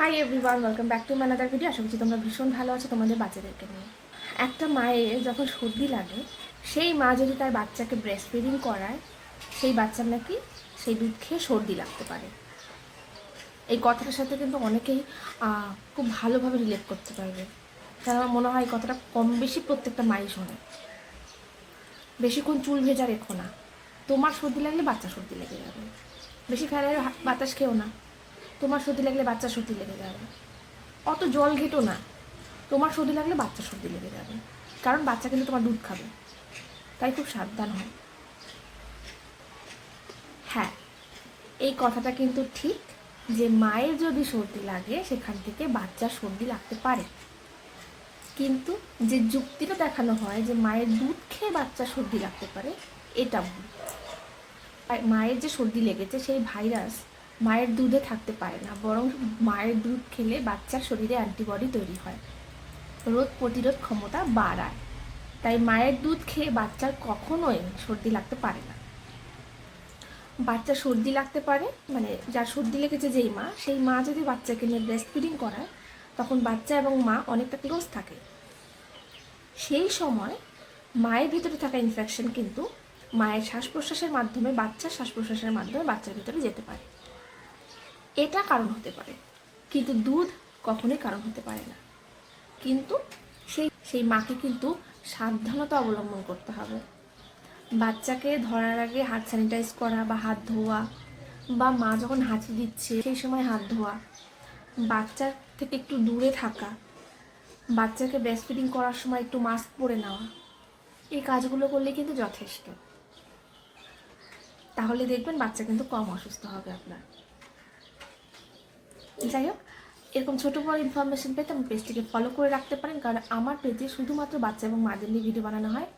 Hi everyone welcome back to ম্যানাদার video আশা করছি তোমরা ভীষণ ভালো আছো, তোমাদের বাচ্চাদেরকে নিয়ে। একটা মায়ের যখন সর্দি লাগে, সেই মা যদি তার বাচ্চাকে ব্রেস্ট ফিডিং করায়, সেই বাচ্চার নাকি সেই দুধ খেয়ে সর্দি লাগতে পারে। এই কথাটার সাথে কিন্তু অনেকেই খুব ভালোভাবে রিলেট করতে পারবে। কারণ আমার মনে হয় এই কথাটা কম বেশি প্রত্যেকটা মাই শোনে। বেশিক্ষণ চুল ভেজা রেখো না। তোমার সর্দি লাগলে বাচ্চা সর্দি লেগে যাবে। বেশি ফ্যানের বাতাস খেও না। তোমার সর্দি লাগলে বাচ্চা সর্দি লেগে যাবে। অত জল ঘেটো না। তোমার সর্দি লাগলে বাচ্চা সর্দি লেগে যাবে। কারণ বাচ্চা কিন্তু তোমার দুধ খাবে। তাই খুব সাবধান হয়। হ্যাঁ এই কথাটা কিন্তু ঠিক যে মায়ের যদি সর্দি লাগে, সেখান থেকে বাচ্চার সর্দি লাগতে পারে। কিন্তু যে যুক্তিটা দেখানো হয় যে মায়ের দুধ খেয়ে বাচ্চা সর্দি লাগতে পারে, এটা মায়ের যে সর্দি লেগেছে, সেই ভাইরাস মায়ের দুধে থাকতে পারে না, বরং মায়ের দুধ খেলে বাচ্চার শরীরে অ্যান্টিবডি তৈরি হয়। রোগ প্রতিরোধ ক্ষমতা বাড়ায়। তাই মায়ের দুধ খেয়ে বাচ্চার কখনোই সর্দি লাগতে পারে না। বাচ্চা সর্দি লাগতে পারে মানে যার সর্দি লেগেছে যেই মা, সেই মা যদি বাচ্চাকে নিয়ে ব্রেস্ট ফিডিং করায়, তখন বাচ্চা এবং মা অনেকটা ক্লোজ থাকে। সেই সময় মায়ের ভিতরে থাকা ইনফেকশন কিন্তু মায়ের শ্বাস প্রশ্বাসের মাধ্যমে, বাচ্চার শ্বাস প্রশ্বাসের মাধ্যমে বাচ্চার ভিতরে যেতে পারে। এটা কারণ হতে পারে। কিন্তু দুধ কখনোই কারণ হতে পারে না। কিন্তু সেই সেই মাকে কিন্তু সাবধানতা অবলম্বন করতে হবে। বাচ্চাকে ধরার আগে হাত স্যানিটাইজ করা বা হাত ধোয়া বা মা যখন হাঁচি দিচ্ছে, সেই সময় হাত ধোয়া। বাচ্চার থেকে একটু দূরে থাকা। বাচ্চাকে ব্রেস্ট ফিডিং করার সময় একটু মাস্ক পরে নেওয়া। এই কাজগুলো করলে কিন্তু যথেষ্ট। তাহলে দেখবেন বাচ্চা কিন্তু কম অসুস্থ হবে আপনার। যাই হোক, এরকম ছোটো বড় ইনফরমেশন পেতে আমার পেজটিকে ফলো করে রাখতে পারেন, কারণ আমার পেজে শুধুমাত্র বাচ্চা এবং মাদের নিয়ে ভিডিও বানানো হয়।